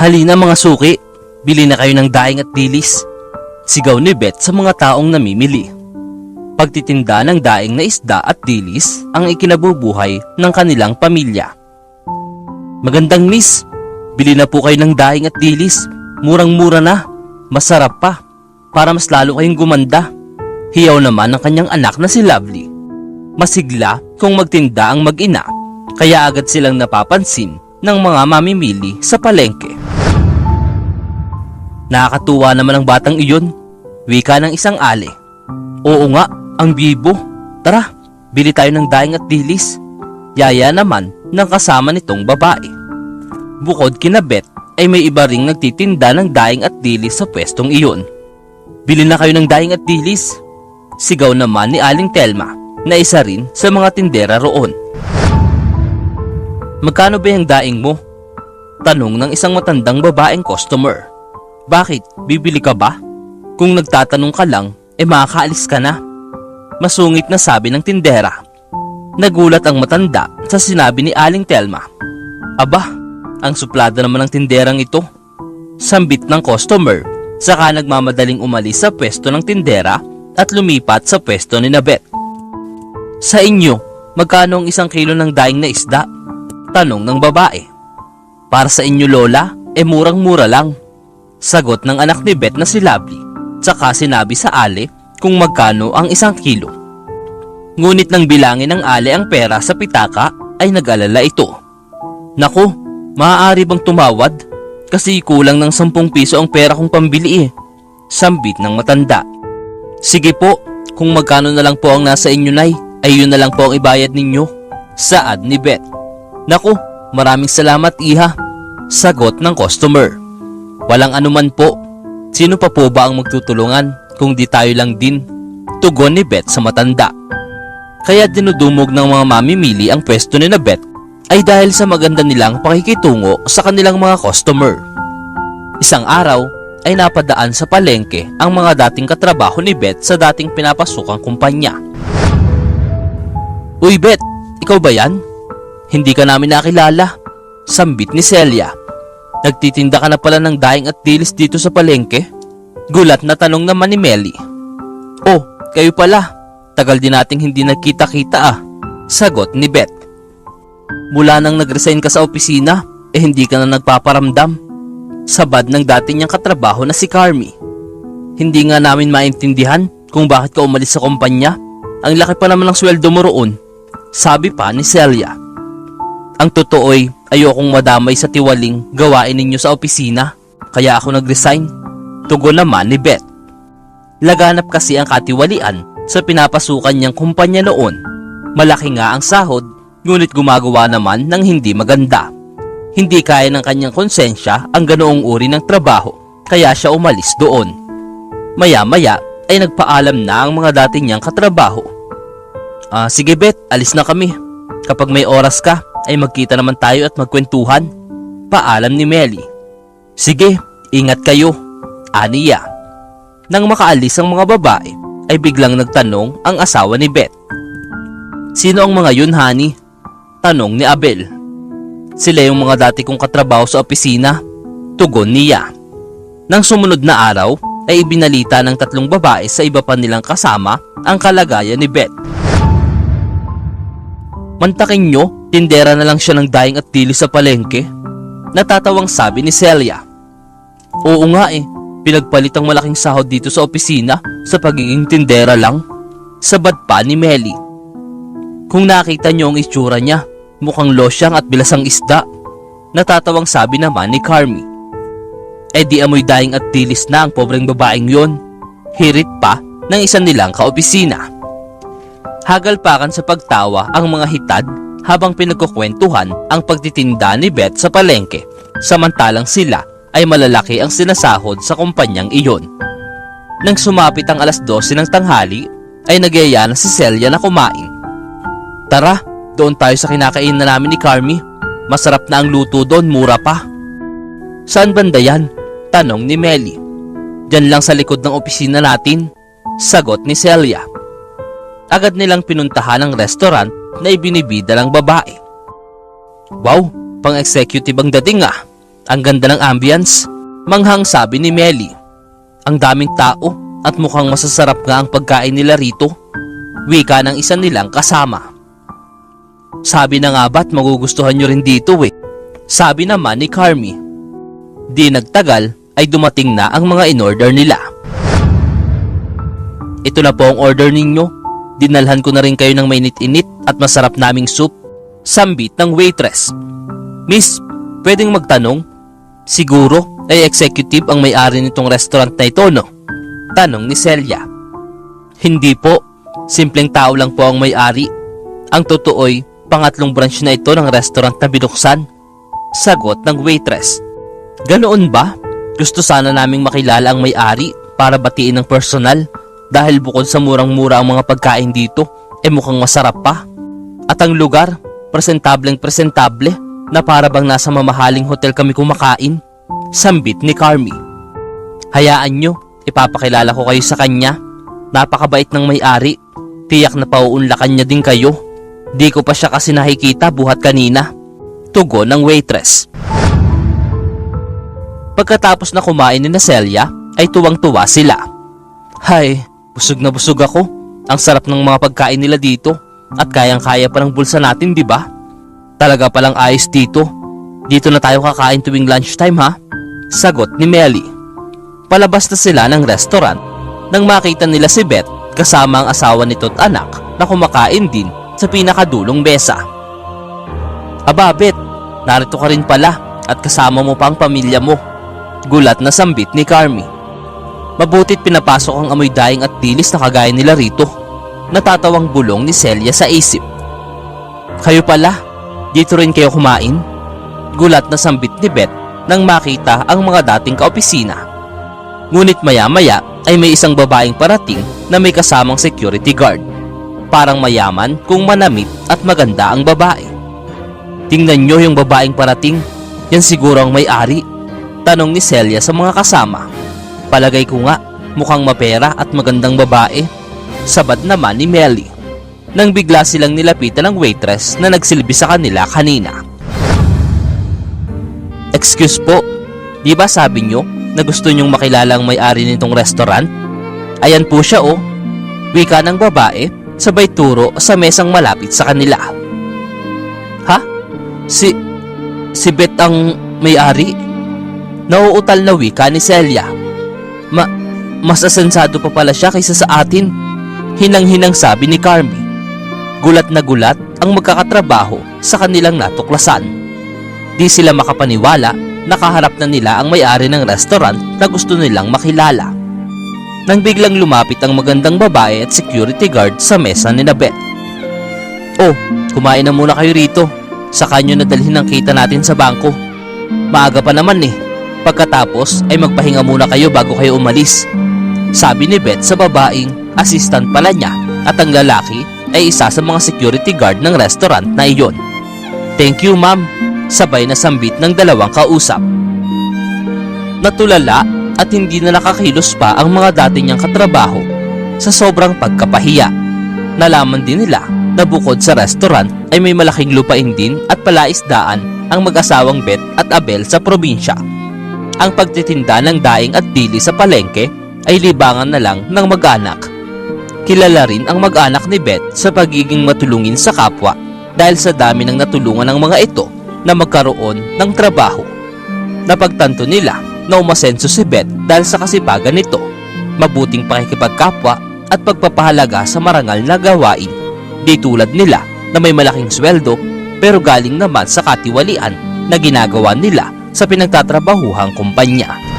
Halina mga suki, bili na kayo ng daing at dilis. Sigaw ni Beth sa mga taong namimili. Pagtitinda ng daing na isda at dilis ang ikinabubuhay ng kanilang pamilya. Magandang miss, bili na po kayo ng daing at dilis. Murang-mura na, masarap pa, para mas lalo kayong gumanda. Hiyaw naman ng kanyang anak na si Lovely. Masigla kung magtinda ang mag-ina, kaya agad silang napapansin ng mga mamimili sa palengke. Nakakatuwa naman ang batang iyon. Wika ng isang ali. Oo nga, ang bibo. Tara, bili tayo ng daing at dilis. Yaya naman ng kasama nitong babae. Bukod kinabet ay may iba ring nagtitinda ng daing at dilis sa pwestong iyon. Bili na kayo ng daing at dilis. Sigaw naman ni Aling Telma na isa rin sa mga tindera roon. Magkano ba yung daing mo? Tanong ng isang matandang babaeng customer. Bakit? Bibili ka ba? Kung nagtatanong ka lang, eh makakaalis ka na. Masungit na sabi ng tindera. Nagulat ang matanda sa sinabi ni Aling Telma. Aba, ang suplada naman ng tinderang ito. Sambit ng customer, saka nagmamadaling umalis sa pwesto ng tindera at lumipat sa pwesto ni Nabet. Sa inyo, magkano ang isang kilo ng daing na isda? Tanong ng babae. Para sa inyo lola, eh murang-mura lang. Sagot ng anak ni Beth na si Lovely, tsaka sinabi sa Ale kung magkano ang isang kilo. Ngunit nang bilangin ng Ale ang pera sa pitaka ay nag-alala ito. Naku, maaari bang tumawad? Kasi kulang ng 10 piso ang pera kong pambili eh. Sambit ng matanda. Sige po, kung magkano na lang po ang nasa inyo nay, ay yun na lang po ang ibayad ninyo. Saad ni Beth. Naku, maraming salamat iha. Sagot ng customer. Walang anuman po. Sino pa po ba ang magtutulungan kung di tayo lang din? Tugon ni Beth sa matanda. Kaya dinudumog ng mga mamimili ang pwesto ni na Beth ay dahil sa maganda nilang pakikitungo sa kanilang mga customer. Isang araw ay napadaan sa palengke ang mga dating katrabaho ni Beth sa dating pinapasukang kumpanya. Uy Beth, ikaw ba yan? Hindi ka namin nakilala. Sambit ni Celia. Nagtitinda ka na pala ng daing at dilis dito sa palengke? Gulat na tanong naman ni Melly. Oh, kayo pala. Tagal din nating hindi nagkita-kita ah. Sagot ni Beth. Mula nang nag-resign ka sa opisina, eh hindi ka na nagpaparamdam. Sabad ng dati niyang katrabaho na si Carmi. Hindi nga namin maintindihan kung bakit ka umalis sa kumpanya. Ang laki pa naman ng sweldo mo roon. Sabi pa ni Celia. Ang totoo'y ayokong madamay sa tiwaling gawain ninyo sa opisina. Kaya ako nag-resign. Tugon naman ni Beth. Laganap kasi ang katiwalian sa pinapasukan niyang kumpanya noon. Malaki nga ang sahod, ngunit gumagawa naman ng hindi maganda. Hindi kaya ng kanyang konsensya ang ganoong uri ng trabaho, kaya siya umalis doon. Maya-maya ay nagpaalam na ang mga dati niyang katrabaho. Ah, sige Bet, alis na kami. Kapag may oras ka, ay magkita naman tayo at magkwentuhan. Paalam ni Melly. Sige, ingat kayo. Aniya. Nang makaalis ang mga babae, ay biglang nagtanong ang asawa ni Beth. Sino ang mga yun, honey? Tanong ni Abel. Sila yung mga dati kong katrabaho sa opisina. Tugon niya. Nang sumunod na araw, ay ibinalita ng tatlong babae sa iba pa nilang kasama ang kalagayan ni Beth. Mantakin nyo, tindera na lang siya ng daing at dili sa palengke. Natatawang sabi ni Celia. Oo nga eh, pinagpalit ang malaking sahod dito sa opisina sa pagiging tindera lang. Sabad pa ni Melly. Kung nakita nyo ang itsura niya, mukhang losyang at bilasang isda. Natatawang sabi naman ni Carmi. Eh di amoy daing at dilis na ang pobreng babaeng yon. Hirit pa ng isa nilang kaopisina. Hagalpakan sa pagtawa ang mga hitad habang pinagkukwentuhan ang pagtitinda ni Beth sa palengke. Samantalang sila ay malalaki ang sinasahod sa kumpanyang iyon. Nang sumapit ang alas 12 ng tanghali, ay nagyaya na si Celia na kumain. Tara, doon tayo sa kinakain na namin ni Carmi. Masarap na ang luto doon, mura pa. Saan banda yan? Tanong ni Melly. Diyan lang sa likod ng opisina natin. Sagot ni Celia. Agad nilang pinuntahan ang restaurant na ibinibida ng babae. Wow, pang-executive ang dating ah. Ang ganda ng ambience. Manghang sabi ni Melly. Ang daming tao at mukhang masasarap nga ang pagkain nila rito. Wika ng isa nilang kasama. Sabi na nga ba't magugustuhan nyo rin dito eh. Sabi naman ni Carmi. Di nagtagal ay dumating na ang mga in-order nila. Ito na po ang order ninyo. Dinalhan ko na rin kayo ng mainit-init at masarap naming soup. Sambit ng waitress. Miss, pwedeng magtanong? Siguro ay executive ang may-ari nitong restaurant na ito, no? Tanong ni Celia. Hindi po. Simpleng tao lang po ang may-ari. Ang totoo'y pangatlong branch na ito ng restaurant na binuksan. Sagot ng waitress. Ganoon ba? Gusto sana naming makilala ang may-ari para batiin ng personal dahil bukod sa murang-mura ang mga pagkain dito, eh mukhang masarap pa. At ang lugar, presentableng presentable na para bang nasa mamahaling hotel kami kumakain. Sambit ni Carmi. Hayaan nyo, ipapakilala ko kayo sa kanya. Napakabait ng may-ari. Tiyak na pauunlakan niya din kayo. Di ko pa siya kasi nakikita buhat kanina. Tugon ng waitress. Pagkatapos na kumain ni na Celia, ay tuwang-tuwa sila. Hay, busog na busog ako. Ang sarap ng mga pagkain nila dito at kayang-kaya pa ng bulsa natin, di ba? Talaga palang ayos dito. Dito na tayo kakain tuwing lunchtime ha? Sagot ni Melly. Palabas na sila ng restaurant nang makita nila si Beth kasama ang asawa nito at anak na kumakain din sa pinakadulong besa. Aba Beth, narito ka rin pala at kasama mo pa ang pamilya mo. Gulat na sambit ni Carmi. Mabutit pinapasok ang amoy daing at dilis na kagaya nila rito. Natatawang bulong ni Celia sa isip. Kayo pala, dito rin kayo kumain? Gulat na sambit ni Beth nang makita ang mga dating kaopisina. Ngunit maya-maya ay may isang babaeng parating na may kasamang security guard. Parang mayaman kung manamit at maganda ang babae. Tingnan nyo yung babaeng parating. Yan siguro ang may-ari. Tanong ni Celia sa mga kasama. Palagay ko nga, mukhang mapera at magandang babae. Sabad naman ni Melly. Nang bigla silang nilapitan ng waitress na nagsilbi sa kanila kanina. Excuse po, di ba sabi nyo na gusto nyong makilala ang may-ari nitong restaurant? Ayan po siya oh. Wika ng babae, sabay turo sa mesang malapit sa kanila. Ha? Si... Si Beth ang may-ari? Nauutal na wika ni Celia. Ma... Mas asensado pa pala siya kaysa sa atin. Hinang-hinang sabi ni Carmi. Gulat na gulat ang magkakatrabaho sa kanilang natuklasan. Di sila makapaniwala nakaharap na nila ang may-ari ng restaurant na gusto nilang makilala. Nang biglang lumapit ang magandang babae at security guard sa mesa ni Beth. Oh, kumain na muna kayo rito. Saka nyo nadalhin ang kita natin sa bangko. Maaga pa naman eh. Pagkatapos ay magpahinga muna kayo bago kayo umalis. Sabi ni Beth sa babaeng assistant pala niya at ang lalaki ay isa sa mga security guard ng restaurant na iyon. Thank you ma'am, sabay na sambit ng dalawang kausap. Natulala at hindi na nakakilos pa ang mga dati niyang katrabaho sa sobrang pagkapahiya. Nalaman din nila na bukod sa restaurant ay may malaking lupain din at palaisdaan ang mag-asawang Bet at Abel sa probinsya. Ang pagtitinda ng daing at dili sa palengke ay libangan na lang ng mag-anak. Kilala rin ang mag-anak ni Beth sa pagiging matulungin sa kapwa dahil sa dami ng natulungan ng mga ito na magkaroon ng trabaho. Napagtanto nila na umasenso si Beth dahil sa kasipagan nito, mabuting pakikipagkapwa at pagpapahalaga sa marangal na gawain. Di tulad nila na may malaking sweldo pero galing naman sa katiwalian na ginagawa nila sa pinagtatrabahuhang kumpanya.